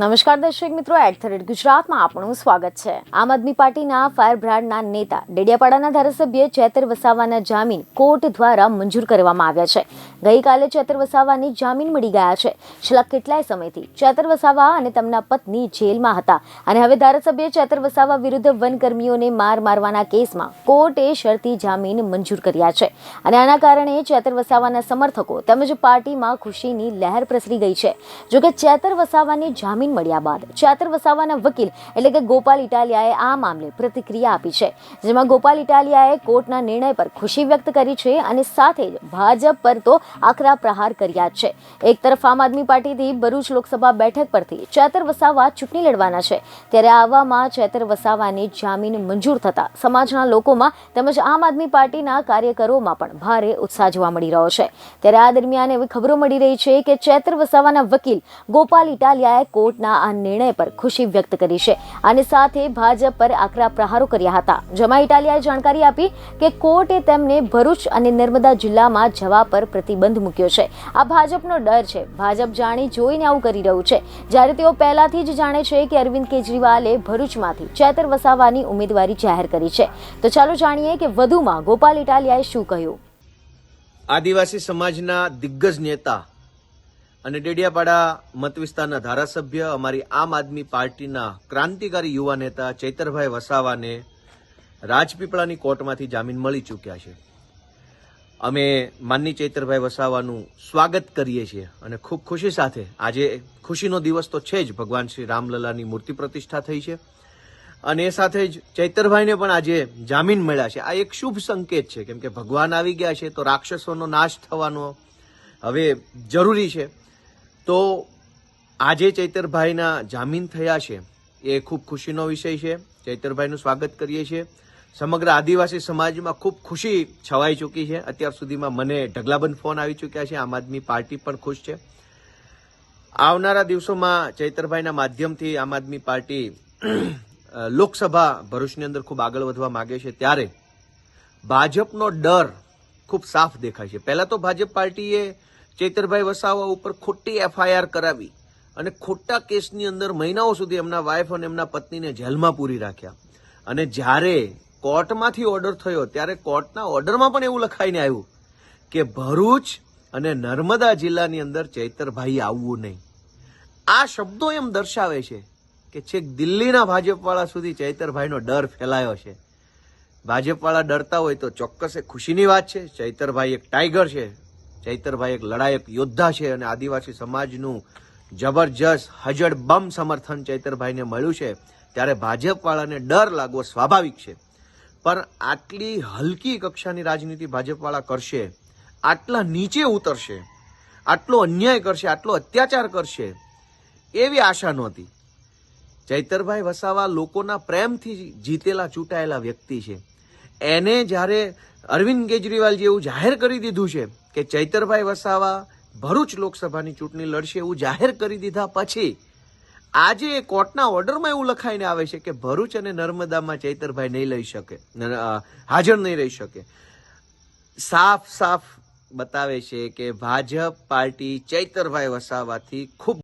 નમસ્કાર દર્શક મિત્રો એટ ગુજરાતમાં આપણું સ્વાગત છે. આમ આદમી પાર્ટીના ફાયર બ્રાન્ડના નેતા ડેડિયાપાડાના ધારાસભ્ય ચેતર વસાવાના જામીન કોર્ટ દ્વારા મંજૂર કરવામાં આવ્યા છે. ગઈકાલે ચેતર વસાવાની જામીન મળી ગયા છે. છેલ્લા કેટલાય સમયથી ચેતર વસાવા અને તેમના પત્ની જેલમાં હતા અને હવે ધારાસભ્ય ચેતર વસાવા વિરુદ્ધ વનકર્મીઓને માર મારવાના કેસમાં કોર્ટે શરતી જામીન મંજૂર કર્યા છે. અને આના કારણે ચેતર વસાવાના સમર્થકો તેમજ પાર્ટીમાં ખુશીની લહેર પ્રસરી ગઈ છે. જોકે ચેતર વસાવાની જામીન મળ્યા બાદ ચાતર વસાવાના વકીલ એટલે કે ગોપાલ ઇટાલિયાએ આ મામલે પ્રતિક્રિયા આપી છે, જેમાં ગોપાલ ઇટાલિયાએ કોર્ટના નિર્ણય પર ખુશી વ્યક્ત કરી છે અને સાથે જ ભાજપ પર તો આકરા પ્રહાર કર્યા છે. એક તરફ આમ આદમી પાર્ટીથી ભરૂચ લોકસભા બેઠક પરથી ચેતર વસાવા ચૂંટણી લડવાના છે, ત્યારે આવામાં ચેતર વસાવાને જામીન મંજૂર થતા સમાજના લોકોમાં તેમજ આમ આદમી પાર્ટીના કાર્યકરોમાં પણ ભારે ઉત્સાહ જોવા મળી રહ્યો છે. ત્યારે આ દરમિયાન એવી ખબરો મળી રહી છે કે ચેતર વસાવાના વકીલ ગોપાલ ઇટાલિયાએ કોર્ટના આ નિર્ણય પર ખુશી વ્યક્ત કરી છે. અને સાથે ભાજપ પર આકરા પ્રહારો કર્યા હતા. જેમાં ઇટાલિયાએ જાણકારી આપી કે કોર્ટે તેમને ભરૂચ અને નર્મદા જિલ્લામાં જવા પર પ્રતિબંધ મૂક્યો છે. આ ભાજપનો ડર છે. ભાજપ જાણી જોઈને આવું કરી રહ્યું છે. જ્યારે તેઓ પહેલાથી જ જાણે છે કે અરવિંદ કેજરીવાલે ભરૂચમાંથી ચેતર વસાવાની ઉમેદવારી જાહેર કરી છે. તો ચાલો જાણીએ કે વધુમાં ગોપાલ ઇટાલિયાએ શું કહ્યું? આદિવાસી સમાજના દિગ્ગજ નેતા અને ડેડિયાપાડા મત વિસ્તારના ધારાસભ્ય અમારી આમ આદમી પાર્ટીના ક્રાંતિકારી યુવા નેતા ચૈતરભાઈ વસાવાને રાજપીપળાની કોર્ટમાંથી જામીન મળી ચૂક્યા છે. અમે માનની ચૈતરભાઈ વસાવાનું સ્વાગત કરીએ છીએ અને ખૂબ ખુશી સાથે, આજે ખુશીનો દિવસ તો છે જ, ભગવાન શ્રી રામલલાની મૂર્તિ પ્રતિષ્ઠા થઈ છે. અને એ સાથે જ ચૈતરભાઈને પણ આજે જામીન મળ્યા છે. આ એક શુભ સંકેત છે, કેમ કે ભગવાન આવી ગયા છે તો રાક્ષસોનો નાશ થવાનો હવે જરૂરી છે. તો આજે ચૈતરભાઈના જામીન થયા છે. એ ખૂબ ખુશીનો વિષય છે. ચૈતરભાઈનું સ્વાગત કરીએ છીએ. સમગ્ર આદિવાસી સમાજમાં ખૂબ ખુશી છવાઈ ચૂકી છે. અત્યાર સુધીમાં મને ઢગલાબંધ ફોન આવી ચૂક્યા છે. આમ આદમી પાર્ટી પણ ખુશ છે. આવનારા દિવસોમાં ચૈતરભાઈના માધ્યમથી આમ આદમી પાર્ટી લોકસભા ભરૂચની અંદર ખૂબ આગળ વધવા માંગે છે. ત્યારે ભાજપનો ડર ખૂબ સાફ દેખાય છે. પહેલા તો ભાજપ પાર્ટીએ ચૈતરભાઈ વસાવા ઉપર ખોટી એફઆઈઆર કરાવી અને ખોટા કેસની અંદર મહિનાઓ સુધી એમના વાઇફ અને એમના પત્નીને જેલમાં પૂરી રાખ્યા. અને જ્યારે કોર્ટમાંથી ઓર્ડર થયો, ત્યારે કોર્ટના ઓર્ડરમાં પણ એવું લખાઈને આવ્યું કે ભરૂચ અને નર્મદા જિલ્લાની અંદર ચૈતરભાઈ આવવું નહીં. આ શબ્દો એમ દર્શાવે છે કે છેક દિલ્હીના ભાજપવાળા સુધી ચૈતરભાઈનો ડર ફેલાયો છે. ભાજપવાળા ડરતા હોય તો ચોક્કસ એ ખુશીની વાત છે. ચૈતરભાઈ એક ટાઈગર છે. ચૈતરભાઈ એક લડાયક યોદ્ધા છે અને આદિવાસી સમાજનું જબરજસ્ત હજડ બમ સમર્થન ચૈતરભાઈને મળ્યું છે. ત્યારે ભાજપવાળાને ડર લાગવો સ્વાભાવિક છે. પણ આટલી હલકી કક્ષાની રાજનીતિ ભાજપવાળા કરશે, આટલા નીચે ઉતરશે, આટલો અન્યાય કરશે, આટલો અત્યાચાર કરશે, એવી આશા નહોતી. ચૈતરભાઈ વસાવા લોકોના પ્રેમથી જીતેલા, ચૂંટાયેલા વ્યક્તિ છે. એને જ્યારે અરવિંદ કેજરીવાલ જેવું જાહેર કરી દીધું છે કે ચૈતરભાઈ વસાવા ભરૂચ લોકસભાની ચૂંટણી લડશે એવું જાહેર કરી દીધા પછી આજે કોર્ટના ઓર્ડરમાં એવું લખાઈને આવે છે કે ભરૂચ અને નર્મદામાં ચૈતરભાઈ નહીં લઈ શકે હાજર નહીં રહી શકે. સાફ સાફ બતાવે છે કે ભાજપ પાર્ટી ચૈતરભાઈ વસાવાથી ખૂબ